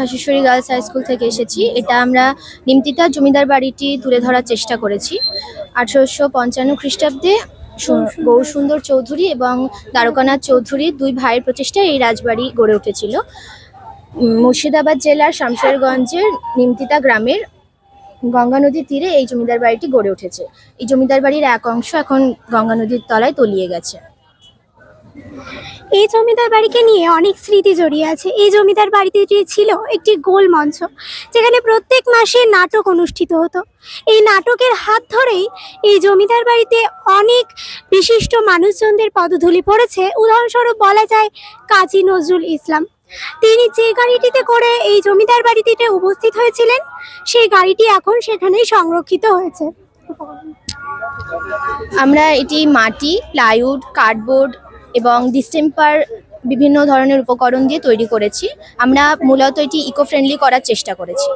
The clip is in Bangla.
খাসেশ্বরী গার্লস হাই স্কুল থেকে এসেছি। এটা আমরা নিমতিতা জমিদার বাড়িটি তুলে ধরার চেষ্টা করেছি। আঠারোশো পঞ্চান্ন খ্রিস্টাব্দে গৌরসুন্দর চৌধুরী এবং দ্বারকানাথ চৌধুরী দুই ভাইয়ের প্রচেষ্টায় এই রাজবাড়ি গড়ে উঠেছিল। মুর্শিদাবাদ জেলার শামশেরগঞ্জের নিমতিতা গ্রামের গঙ্গা নদীর তীরে এই জমিদার বাড়িটি গড়ে উঠেছে। এই জমিদার বাড়ির এক অংশ এখন গঙ্গা নদীর তলায় তলিয়ে গেছে। এই জমিদার বাড়িকে নিয়ে অনেক স্মৃতি জড়িয়ে আছে। এই জমিদার বাড়িতে যে ছিল একটি গোল মঞ্চ, যেখানে প্রত্যেক মাসে নাটক অনুষ্ঠিত হতো। এই নাটকের হাত ধরেই এই জমিদার বাড়িতে অনেক বিশিষ্ট মানুষজনদের পদধূলি পড়েছে। উদাহরণস্বরূপ বলা যায় কাজী নজরুল ইসলাম। তিনি যে গাড়িটিতে করে এই জমিদার বাড়িতে উপস্থিত হয়েছিলেন, সেই গাড়িটি এখন সেখানেই সংরক্ষিত হয়েছে। আমরা এটি মাটি, প্লাইউড, কার্ডবোর্ড এবং ডিস্টেম্পার বিভিন্ন ধরনের উপকরণ দিয়ে তৈরি করেছি। আমরা মূলত এটি ইকো ফ্রেন্ডলি করার চেষ্টা করেছি।